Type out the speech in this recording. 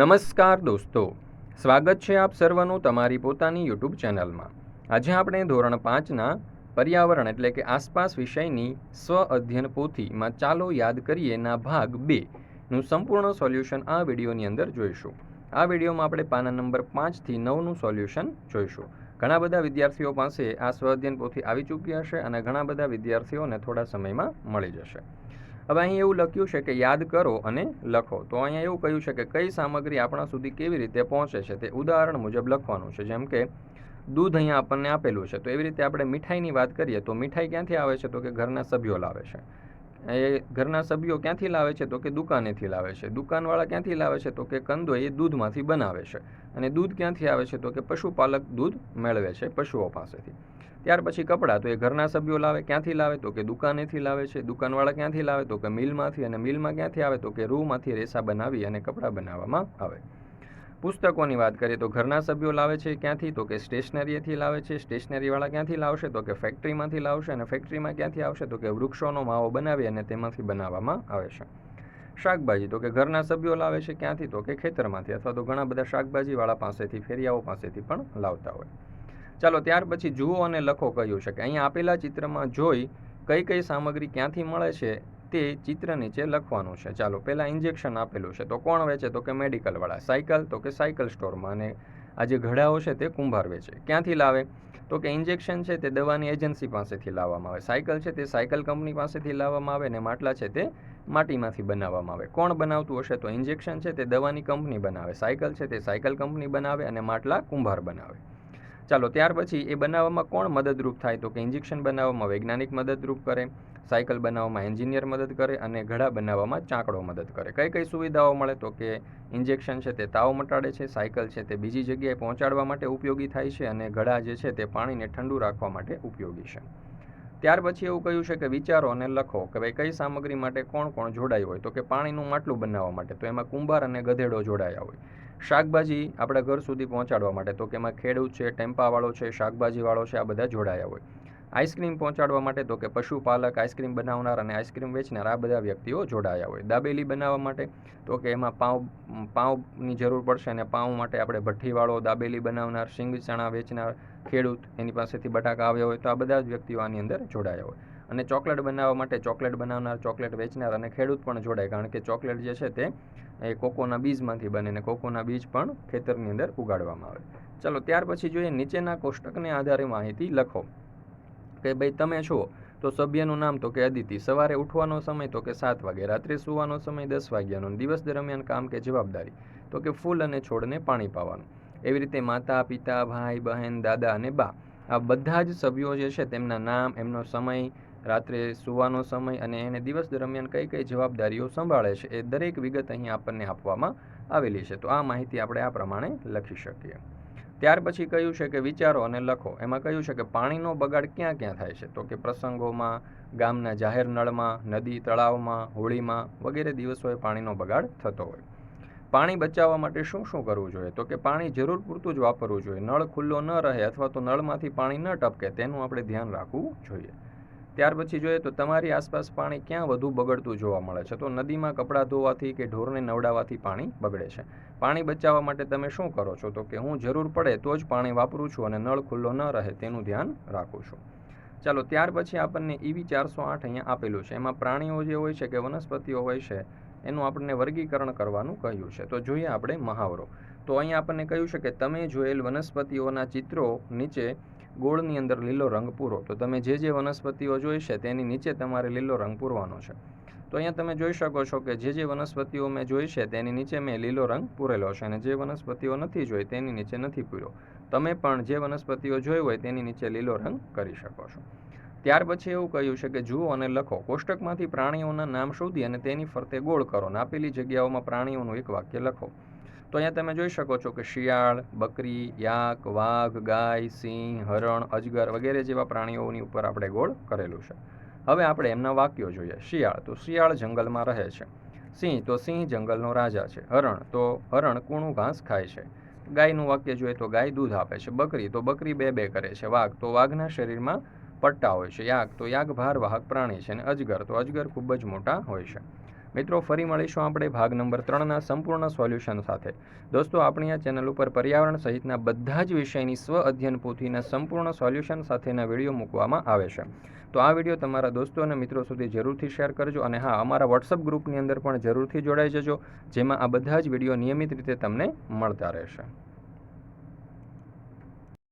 નમસ્કાર દોસ્તો. સ્વાગત છે આપ સર્વનું તમારી પોતાની યુટ્યુબ ચેનલમાં. આજે આપણે ધોરણ પાંચના પર્યાવરણ એટલે કે આસપાસ વિષયની સ્વ અધ્યયન પોથીમાં ચાલો યાદ કરીએના ભાગ બે નું સંપૂર્ણ સોલ્યુશન આ વિડીયોની અંદર જોઈશું. આ વિડીયોમાં આપણે પાના નંબર પાંચથી નવનું સોલ્યુશન જોઈશું. ઘણા બધા વિદ્યાર્થીઓ પાસે આ સ્વ અધ્યયન પોથી આવી ચૂકી હશે અને ઘણા બધા વિદ્યાર્થીઓને થોડા સમયમાં મળી જશે. હવે અહીં એવું લખ્યું છે કે યાદ કરો અને લખો. તો અહીંયા એવું કહ્યું છે કે કઈ સામગ્રી આપણા સુધી કેવી રીતે પહોંચે છે તે ઉદાહરણ મુજબ લખવાનું છે. જેમ કે દૂધ અહીંયા આપણને આપેલું છે. તો એવી રીતે આપણે મીઠાઈની વાત કરીએ તો મીઠાઈ ક્યાંથી આવે છે? તો કે ઘરના સભ્યો લાવે છે. એ ઘરના સભ્યો ક્યાંથી લાવે છે? તો કે દુકાનેથી લાવે છે. દુકાનવાળા ક્યાંથી લાવે છે? તો કે કંદો એ દૂધમાંથી બનાવે છે. અને દૂધ ક્યાંથી આવે છે? તો કે પશુપાલક દૂધ મેળવે છે પશુઓ પાસેથી. ત્યાર પછી કપડાં. તો એ ઘરના સભ્યો લાવે, ક્યાંથી લાવે? તો કે દુકાનેથી લાવે છે. દુકાનવાળા ક્યાંથી લાવે? તો કે મિલમાંથી. અને મિલમાં ક્યાંથી આવે? તો કે રૂમાંથી રેસા બનાવી અને કપડાં બનાવવામાં આવે. પુસ્તકોની વાત કરીએ તો ઘરના સભ્યો લાવે છે ક્યાંથી? તો કે સ્ટેશનરીએથી લાવે છે. સ્ટેશનરીવાળા ક્યાંથી લાવશે? તો કે ફેક્ટરીમાંથી લાવશે. અને ફેક્ટરીમાં ક્યાંથી આવશે? તો કે વૃક્ષોનો માવો બનાવી અને તેમાંથી બનાવવામાં આવે છે. શાકભાજી. તો કે ઘરના સભ્યો લાવે છે ક્યાંથી? તો કે ખેતરમાંથી. અથવા તો ઘણા બધા શાકભાજીવાળા પાસેથી, ફેરિયાઓ પાસેથી પણ લાવતા હોય. ચાલો ત્યાર પછી જુઓ અને લખો કહ્યું છે કે અહીંયા આપેલા ચિત્રમાં જોઈ કઈ કઈ સામગ્રી ક્યાંથી મળે છે તે ચિત્ર નીચે લખવાનું છે. ચાલો પહેલાં ઇન્જેક્શન આપેલું છે. તો કોણ વેચે? તો કે મેડિકલવાળા સાયકલ તો કે સાયકલ સ્ટોરમાં અને આ જે ઘડાઓ છે તે કુંભાર વેચે. ક્યાંથી લાવે? તો કે ઇન્જેક્શન છે તે દવાની એજન્સી પાસેથી લાવવામાં આવે. સાયકલ છે તે સાયકલ કંપની પાસેથી લાવવામાં આવે અને માટલા છે તે માટીમાંથી બનાવવામાં આવે. કોણ બનાવતું હશે? તો ઇન્જેક્શન છે તે દવાની કંપની બનાવે. સાયકલ છે તે સાયકલ કંપની બનાવે અને માટલા કુંભાર બનાવે. ચાલો, ત્યાર પછી એ બનાવવામાં કોણ મદદરૂપ થાય? તો કે ઇન્જેક્શન બનાવવામાં, વૈજ્ઞાનિક મદદરૂપ કરે, સાયકલ બનાવવામાં એન્જિનિયર મદદ કરે અને ઘડા બનાવવામાં ચાંકડો મદદ કરે. કઈ કઈ સુવિધાઓ મળે? તો કે ઇન્જેક્શન છે તે તાવ મટાડે છે, સાયકલ છે તે બીજી જગ્યાએ પહોંચાડવા માટે ઉપયોગી થાય છે અને ઘડા જે છે તે પાણીને ઠંડુ રાખવા માટે ઉપયોગી છે. ત્યાર પછી એવું કહ્યું છે કે વિચારો અને લખો કે ભાઈ કઈ સામગ્રી માટે કોણ કોણ જોડાયું હોય? તો કે પાણીનું માટલું બનાવવા માટે. તો એમાં કુંભાર અને ગધેડો જોડાયા હોય. શાકભાજી આપણા ઘર સુધી પહોંચાડવા માટે. તો કે એમાં ખેડૂત છે, ટેમ્પાવાળો છે, શાકભાજીવાળો છે, આ બધા જોડાયા હોય. આઈસ્ક્રીમ પહોંચાડવા માટે તો કે પશુપાલક આઈસ્ક્રીમ બનાવનાર અને આઈસ્ક્રીમ વેચનાર, આ બધા વ્યક્તિઓ જોડાયા હોય. દાબેલી બનાવવા માટે તો કે એમાં પાઉં, પાઉંની જરૂર પડશે અને પાઉં માટે આપણે ભઠ્ઠીવાળો દાબેલી બનાવનાર શીંગ ચણા વેચનાર ખેડૂત એની પાસેથી બટાકા આવ્યા હોય તો આ બધા જ વ્યક્તિઓ આની અંદર જોડાયા હોય. અને ચોકલેટ બનાવવા માટે ચોકલેટ બનાવનાર, ચોકલેટ વેચનાર અને ખેડૂત પણ જોડાય. કારણ કે ચોકલેટ જે છે તે એ કોકોના બીજમાંથી બને અને કોકોના બીજ પણ ખેતરની અંદર ઉગાડવામાં આવે. ચાલો, ત્યાર પછી જોઈએ નીચેના કોષ્ટકને આધારે માહિતી લખો. કે ભાઈ, તમે છો તો સભ્યનું નામ તો કે અદિતિ. સવારે ઉઠવાનો સમય તો કે સાત વાગે. રાત્રે સૂવાનો સમય દસ વાગ્યાનો. દિવસ દરમિયાન કામ કે જવાબદારી તો કે ફૂલ અને છોડને પાણી પાવાનું. એવી રીતે માતા, પિતા, ભાઈ, બહેન, દાદા અને બા આ બધા જ સભ્યો જે છે તેમના નામ, એમનો સમય રાત્રે સૂવાનો સમય અને એને દિવસ દરમિયાન કઈ કઈ જવાબદારીઓ સંભાળે છે એ દરેક વિગત અહીં આપણને આપવામાં આવેલી છે. તો આ માહિતી આપણે આ પ્રમાણે લખી શકીએ. ત્યાર પછી કહ્યું છે કે વિચારો અને લખો. એમાં કહ્યું છે કે પાણીનો બગાડ ક્યાં ક્યાં થાય છે? તો કે પ્રસંગોમાં, ગામના જાહેર નળમાં, નદી તળાવમાં, હોળીમાં વગેરે દિવસોએ પાણીનો બગાડ થતો હોય. પાણી બચાવવા માટે શું શું કરવું જોઈએ? તો કે પાણી જરૂર પૂરતું જ વાપરવું જોઈએ. નળ ખુલ્લો ન રહે અથવા તો નળમાંથી પાણી ન ટપકે તેનું આપણે ધ્યાન રાખવું જોઈએ. ત્યાર પછી જોઈએ તો તમારી આસપાસ પાણી ક્યાં વધુ બગડતું જોવા મળે છે? તો નદીમાં કપડાં ધોવાથી કે ઢોરને નવડાવવાથી પાણી બગડે છે. પાણી બચાવવા માટે તમે શું કરો છો? તો કે હું જરૂર પડે તો જ પાણી વાપરું છું અને નળ ખુલ્લો ન રહે તેનું ધ્યાન રાખું છું. ચાલો, ત્યાર પછી આપણને ઈવી ચારસો આઠ અહીંયા આપેલું છે. એમાં પ્રાણીઓ જે હોય છે કે વનસ્પતિઓ હોય છે, એનું આપણને વર્ગીકરણ કરવાનું કહ્યું છે. તો જોઈએ આપણે મહાવરો. તો અહીંયા આપણને કહ્યું છે કે તમે જોયેલ વનસ્પતિઓના ચિત્રો નીચે ગોળની અંદર લીલો રંગ પૂરો. તો તમે જે જે વનસ્પતિઓ જોઈ છે તેની નીચે તમારે લીલો રંગ પૂરવાનો છે. તો અહીંયા તમે જોઈ શકો છો કે જે જે વનસ્પતિઓ મેં જોઈ છે તેની નીચે મેં લીલો રંગ પૂરેલો છે અને જે વનસ્પતિઓ નથી જોઈ તેની નીચે નથી પૂર્યો. તમે પણ જે વનસ્પતિઓ જોઈ હોય તેની નીચે લીલો રંગ કરી શકો છો. ત્યાર પછી એવું કહ્યું છે કે જુઓ અને લખો. કોષ્ટકમાંથી પ્રાણીઓના નામ શોધી અને તેની ફરતે ગોળ કરો અને આપેલી જગ્યાઓમાં પ્રાણીઓનું એક વાક્ય લખો. તો અહીંયા તમે જોઈ શકો છો કે શિયાળ, બકરી, યાક, વાઘ, ગાય, સિંહ, હરણ, અજગર વગેરે જેવા પ્રાણીઓની ઉપર આપણે ગોળ કરેલું છે. હવે આપણે એમના વાક્યો જોઈએ. શિયાળ, તો શિયાળ જંગલમાં રહે છે. સિંહ, તો સિંહ જંગલનો રાજા છે. હરણ, તો હરણ કૂણું ઘાસ ખાય છે. ગાયનું વાક્ય જોઈએ તો ગાય દૂધ આપે છે. બકરી, તો બકરી બે બે કરે છે. વાઘ, તો વાઘના શરીરમાં પટ્ટા હોય છે. યાક, તો યાક ભારવાહક પ્રાણી છે. અને અજગર, તો અજગર ખૂબ જ મોટા હોય છે. મિત્રો, ફરી મળીશું આપણે ભાગ નંબર ત્રણના સંપૂર્ણ સોલ્યુશન સાથે. દોસ્તો, આપણી આ ચેનલ ઉપર પર્યાવરણ સહિતના બધા જ વિષયની સ્વ અધ્યયન પોથીના સંપૂર્ણ સોલ્યુશન સાથેના વીડિયો મૂકવામાં આવે છે. તો આ વીડિયો તમારા દોસ્તો અને મિત્રો સુધી જરૂરથી શેર કરજો અને હા, અમારા વોટ્સઅપ ગ્રુપની અંદર પણ જરૂરથી જોડાઈ જજો, જેમાં આ બધા જ વીડિયો નિયમિત રીતે તમને મળતા રહેશે.